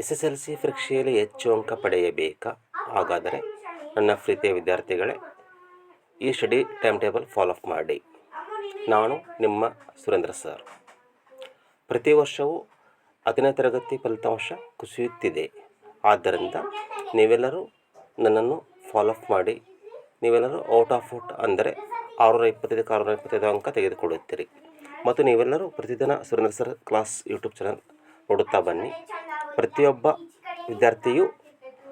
S S L C ಪರೀಕ್ಷೆಯಲ್ಲಿ ಹೆಚ್ಚು ಅಂಕ ಪಡೆಯಬೇಕಾ? ಹಾಗಾದರೆ ನನ್ನ ಪ್ರೀತಿಯ ವಿದ್ಯಾರ್ಥಿಗಳೇ, ಈ ಸ್ಟಡಿ ಟೈಮ್ ಟೇಬಲ್ ಫಾಲೋ ಮಾಡಿ. ನಾನು ನಿಮ್ಮ ಸುರೇಂದ್ರ ಸರ್. ಪ್ರತಿ ವರ್ಷವೂ ಹತ್ತನೇ ತರಗತಿ ಫಲಿತಾಂಶ ಕುಸಿಯುತ್ತಿದೆ. ಆದ್ದರಿಂದ ನೀವೆಲ್ಲರೂ ನನ್ನನ್ನು ಫಾಲೋಅಪ್ ಮಾಡಿ. ನೀವೆಲ್ಲರೂ ಔಟ್ ಆಫ್ ಔಟ್ ಅಂದರೆ ಆರುನೂರ ಇಪ್ಪತ್ತೈದಕ್ಕೆ ಆರುನೂರ ಇಪ್ಪತ್ತೈದು ಅಂಕ ತೆಗೆದುಕೊಳ್ಳುತ್ತೀರಿ. ಮತ್ತು ನೀವೆಲ್ಲರೂ ಪ್ರತಿದಿನ Surendra sir class YouTube channel ನೋಡುತ್ತಾ ಬನ್ನಿ. ಪ್ರತಿಯೊಬ್ಬ ವಿದ್ಯಾರ್ಥಿಯು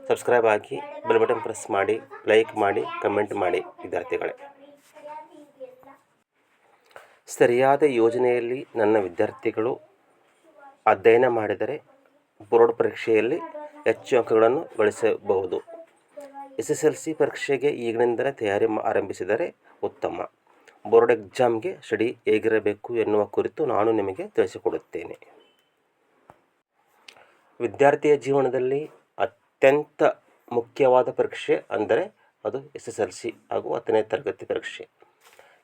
ಸಬ್ಸ್ಕ್ರೈಬ್ ಆಗಿ ಬೆಲ್ ಬಟನ್ ಪ್ರೆಸ್ ಮಾಡಿ ಲೈಕ್ ಮಾಡಿ ಕಮೆಂಟ್ ಮಾಡಿ ವಿದ್ಯಾರ್ಥಿಗಳೇ. ಸರಿಯಾದ ಯೋಜನೆಯಲ್ಲಿ ನನ್ನ ವಿದ್ಯಾರ್ಥಿಗಳು ಅಧ್ಯಯನ ಮಾಡಿದರೆ ಬೋರ್ಡ್ ಪರೀಕ್ಷೆಯಲ್ಲಿ ಹೆಚ್ಚು ಅಂಕಗಳನ್ನು ಗಳಿಸಬಹುದು. ಎಸ್ ಎಸ್ ಎಲ್ ಸಿ ಪರೀಕ್ಷೆಗೆ ಈಗಿನಿಂದಲೇ ತಯಾರಿ ಆರಂಭಿಸಿದರೆ ಉತ್ತಮ. ಬೋರ್ಡ್ ಎಕ್ಸಾಮ್ಗೆ ಸ್ಟಡಿ ಹೇಗಿರಬೇಕು ಎನ್ನುವ ಕುರಿತು ನಾನು ನಿಮಗೆ ತಿಳಿಸಿಕೊಡುತ್ತೇನೆ. ವಿದ್ಯಾರ್ಥಿಯ ಜೀವನದಲ್ಲಿ ಅತ್ಯಂತ ಮುಖ್ಯವಾದ ಪರೀಕ್ಷೆ ಅಂದರೆ ಅದು ಎಸ್ ಎಸ್ ಎಲ್ ಸಿ ಹಾಗೂ ಹತ್ತನೇ ತರಗತಿ ಪರೀಕ್ಷೆ.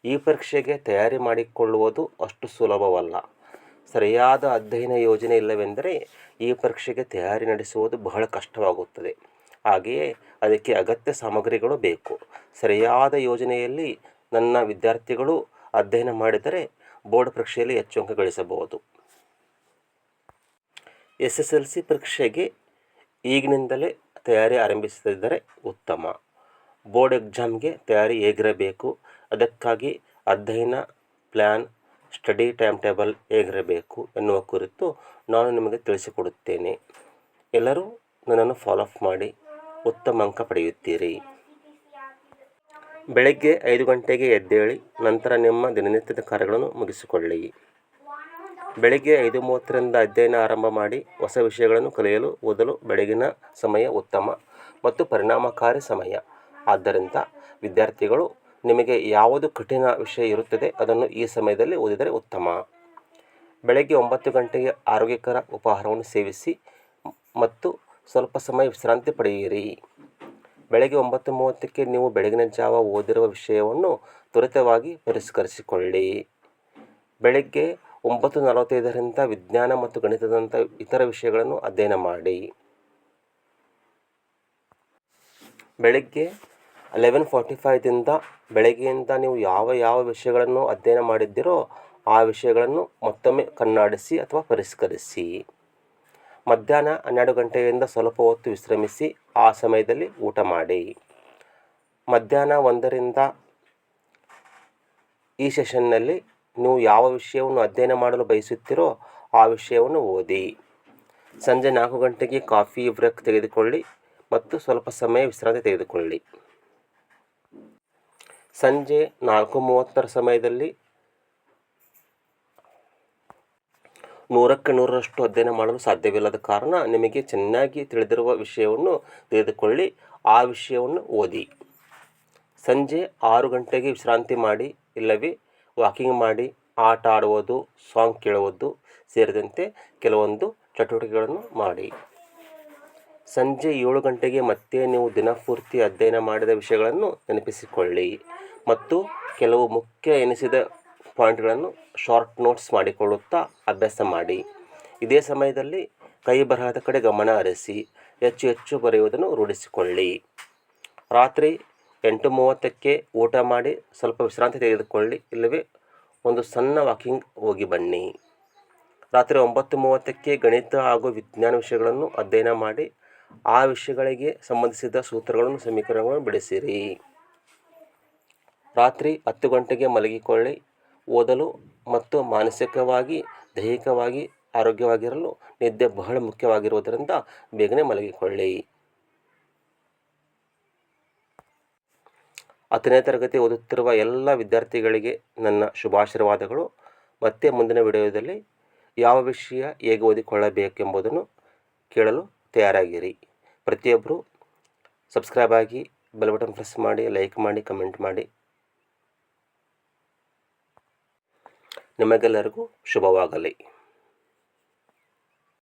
ಈ ಪರೀಕ್ಷೆಗೆ ತಯಾರಿ ಮಾಡಿಕೊಳ್ಳುವುದು ಅಷ್ಟು ಸುಲಭವಲ್ಲ. ಸರಿಯಾದ ಅಧ್ಯಯನ ಯೋಜನೆ ಇಲ್ಲವೆಂದರೆ ಈ ಪರೀಕ್ಷೆಗೆ ತಯಾರಿ ನಡೆಸುವುದು ಬಹಳ ಕಷ್ಟವಾಗುತ್ತದೆ. ಹಾಗೆಯೇ ಅದಕ್ಕೆ ಅಗತ್ಯ ಸಾಮಗ್ರಿಗಳು ಬೇಕು. ಸರಿಯಾದ ಯೋಜನೆಯಲ್ಲಿ ನನ್ನ ವಿದ್ಯಾರ್ಥಿಗಳು ಅಧ್ಯಯನ ಮಾಡಿದರೆ ಬೋರ್ಡ್ ಪರೀಕ್ಷೆಯಲ್ಲಿ ಹೆಚ್ಚು ಅಂಕ ಗಳಿಸಬಹುದು. ಎಸ್ ಎಸ್ ಎಲ್ ಸಿ ಪರೀಕ್ಷೆಗೆ ಈಗಿನಿಂದಲೇ ತಯಾರಿ ಆರಂಭಿಸುತ್ತಿದ್ದರೆ ಉತ್ತಮ. ಬೋರ್ಡ್ ಎಕ್ಸಾಮ್ಗೆ ತಯಾರಿ ಹೇಗಿರಬೇಕು? ಅದಕ್ಕಾಗಿ ಅಧ್ಯಯನ ಪ್ಲ್ಯಾನ್ ಸ್ಟಡಿ ಟೈಮ್ ಟೇಬಲ್ ಹೇಗಿರಬೇಕು ಎನ್ನುವ ಕುರಿತು ನಾನು ನಿಮಗೆ ತಿಳಿಸಿಕೊಡುತ್ತೇನೆ. ಎಲ್ಲರೂ ನನ್ನನ್ನು ಫಾಲೋಅಪ್ ಮಾಡಿ ಉತ್ತಮ ಅಂಕ ಪಡೆಯುತ್ತೀರಿ. ಬೆಳಗ್ಗೆ ಐದು ಗಂಟೆಗೆ ಎದ್ದೇಳಿ ನಂತರ ನಿಮ್ಮ ದಿನನಿತ್ಯದ ಕಾರ್ಯಗಳನ್ನು ಮುಗಿಸಿಕೊಳ್ಳಿ. ಬೆಳಗ್ಗೆ ಐದು ಮೂವತ್ತರಿಂದ ಅಧ್ಯಯನ ಆರಂಭ ಮಾಡಿ ಹೊಸ ವಿಷಯಗಳನ್ನು ಕಲಿಯಲು ಓದಲು ಬೆಳಗಿನ ಸಮಯ ಉತ್ತಮ ಮತ್ತು ಪರಿಣಾಮಕಾರಿ ಸಮಯ. ಆದ್ದರಿಂದ ವಿದ್ಯಾರ್ಥಿಗಳು, ನಿಮಗೆ ಯಾವುದು ಕಠಿಣ ವಿಷಯ ಇರುತ್ತದೆ ಅದನ್ನು ಈ ಸಮಯದಲ್ಲಿ ಓದಿದರೆ ಉತ್ತಮ. ಬೆಳಗ್ಗೆ ಒಂಬತ್ತು ಗಂಟೆಗೆ ಆರೋಗ್ಯಕರ ಉಪಹಾರವನ್ನು ಸೇವಿಸಿ ಮತ್ತು ಸ್ವಲ್ಪ ಸಮಯ ವಿಶ್ರಾಂತಿ ಪಡೆಯಿರಿ. ಬೆಳಗ್ಗೆ ಒಂಬತ್ತು ಮೂವತ್ತಕ್ಕೆ ನೀವು ಬೆಳಗಿನ ಜಾವ ಓದಿರುವ ವಿಷಯವನ್ನು ತ್ವರಿತವಾಗಿ ಪರಿಷ್ಕರಿಸಿಕೊಳ್ಳಿ. ಬೆಳಗ್ಗೆ ಒಂಬತ್ತು ನಲವತ್ತೈದರಿಂದ ವಿಜ್ಞಾನ ಮತ್ತು ಗಣಿತದಂಥ ಇತರ ವಿಷಯಗಳನ್ನು ಅಧ್ಯಯನ ಮಾಡಿ. ಬೆಳಗ್ಗೆ ಲೆವೆನ್ ಫಾರ್ಟಿ ಫೈವ್ದಿಂದ ಬೆಳಗ್ಗೆಯಿಂದ ನೀವು ಯಾವ ಯಾವ ವಿಷಯಗಳನ್ನು ಅಧ್ಯಯನ ಮಾಡಿದ್ದೀರೋ ಆ ವಿಷಯಗಳನ್ನು ಮತ್ತೊಮ್ಮೆ ಕನ್ನಡಿಸಿ ಅಥವಾ ಪರಿಷ್ಕರಿಸಿ. ಮಧ್ಯಾಹ್ನ ಹನ್ನೆರಡು ಗಂಟೆಯಿಂದ ಸ್ವಲ್ಪ ಹೊತ್ತು ವಿಶ್ರಮಿಸಿ ಆ ಸಮಯದಲ್ಲಿ ಊಟ ಮಾಡಿ. ಮಧ್ಯಾಹ್ನ ಒಂದರಿಂದ ಈ ಸೆಷನ್ನಲ್ಲಿ ನೀವು ಯಾವ ವಿಷಯವನ್ನು ಅಧ್ಯಯನ ಮಾಡಲು ಬಯಸುತ್ತೀರೋ ಆ ವಿಷಯವನ್ನು ಓದಿ. ಸಂಜೆ ನಾಲ್ಕು ಗಂಟೆಗೆ ಕಾಫಿ ಬ್ರೇಕ್ ತೆಗೆದುಕೊಳ್ಳಿ ಮತ್ತು ಸ್ವಲ್ಪ ಸಮಯ ವಿಶ್ರಾಂತಿ ತೆಗೆದುಕೊಳ್ಳಿ. ಸಂಜೆ ನಾಲ್ಕು ಮೂವತ್ತರ ಸಮಯದಲ್ಲಿ ನೂರಕ್ಕೆ ನೂರರಷ್ಟು ಅಧ್ಯಯನ ಮಾಡಲು ಸಾಧ್ಯವಿಲ್ಲದ ಕಾರಣ ನಿಮಗೆ ಚೆನ್ನಾಗಿ ತಿಳಿದಿರುವ ವಿಷಯವನ್ನು ತೆಗೆದುಕೊಳ್ಳಿ ಆ ವಿಷಯವನ್ನು ಓದಿ. ಸಂಜೆ ಆರು ಗಂಟೆಗೆ ವಿಶ್ರಾಂತಿ ಮಾಡಿ, ಇಲ್ಲವೇ ವಾಕಿಂಗ್ ಮಾಡಿ ಆಟ ಆಡುವುದು ಸಾಂಗ್ ಕೇಳುವುದು ಸೇರಿದಂತೆ ಕೆಲವೊಂದು ಚಟುವಟಿಕೆಗಳನ್ನು ಮಾಡಿ. ಸಂಜೆ ಏಳು ಗಂಟೆಗೆ ಮತ್ತೆ ನೀವು ದಿನಪೂರ್ತಿ ಅಧ್ಯಯನ ಮಾಡಿದ ವಿಷಯಗಳನ್ನು ನೆನಪಿಸಿಕೊಳ್ಳಿ ಮತ್ತು ಕೆಲವು ಮುಖ್ಯ ಎನಿಸಿದ ಪಾಯಿಂಟ್ಗಳನ್ನು ಶಾರ್ಟ್ ನೋಟ್ಸ್ ಮಾಡಿಕೊಳ್ಳುತ್ತಾ ಅಭ್ಯಾಸ ಮಾಡಿ. ಇದೇ ಸಮಯದಲ್ಲಿ ಕೈ ಬರಹದ ಕಡೆ ಗಮನ ಹರಿಸಿ, ಹೆಚ್ಚು ಹೆಚ್ಚು ಬರೆಯುವುದನ್ನು ರೂಢಿಸಿಕೊಳ್ಳಿ. ರಾತ್ರಿ ಎಂಟು ಮೂವತ್ತಕ್ಕೆ ಊಟ ಮಾಡಿ ಸ್ವಲ್ಪ ವಿಶ್ರಾಂತಿ ತೆಗೆದುಕೊಳ್ಳಿ. ಇಲ್ಲವೇ ಒಂದು ಸಣ್ಣ ವಾಕಿಂಗ್ ಹೋಗಿ ಬನ್ನಿ. ರಾತ್ರಿ ಒಂಬತ್ತು ಮೂವತ್ತಕ್ಕೆ ಗಣಿತ ಹಾಗೂ ವಿಜ್ಞಾನ ವಿಷಯಗಳನ್ನು ಅಧ್ಯಯನ ಮಾಡಿ, ಆ ವಿಷಯಗಳಿಗೆ ಸಂಬಂಧಿಸಿದ ಸೂತ್ರಗಳನ್ನು, ಸಮೀಕರಣಗಳನ್ನು ಬಿಡಿಸಿರಿ. ರಾತ್ರಿ ಹತ್ತು ಗಂಟೆಗೆ ಮಲಗಿಕೊಳ್ಳಿ. ಓದಲು ಮತ್ತು ಮಾನಸಿಕವಾಗಿ, ದೈಹಿಕವಾಗಿ ಆರೋಗ್ಯವಾಗಿರಲು ನಿದ್ದೆ ಬಹಳ ಮುಖ್ಯವಾಗಿರುವುದರಿಂದ ಬೇಗನೆ ಮಲಗಿಕೊಳ್ಳಿ. ಹತ್ತನೇ ತರಗತಿ ಓದುತ್ತಿರುವ ಎಲ್ಲ ವಿದ್ಯಾರ್ಥಿಗಳಿಗೆ ನನ್ನ ಶುಭಾಶೀರ್ವಾದಗಳು. ಮತ್ತೆ ಮುಂದಿನ ವಿಡಿಯೋದಲ್ಲಿ ಯಾವ ವಿಷಯ ಹೇಗೆ ಓದಿಕೊಳ್ಳಬೇಕೆಂಬುದನ್ನು ಕೇಳಲು ತಯಾರಾಗಿರಿ. ಪ್ರತಿಯೊಬ್ಬರು ಸಬ್ಸ್ಕ್ರೈಬ್ ಆಗಿ ಬೆಲ್ ಬಟನ್ ಪ್ರೆಸ್ ಮಾಡಿ, ಲೈಕ್ ಮಾಡಿ, ಕಮೆಂಟ್ ಮಾಡಿ. ನಿಮಗೆಲ್ಲರಿಗೂ ಶುಭವಾಗಲಿ.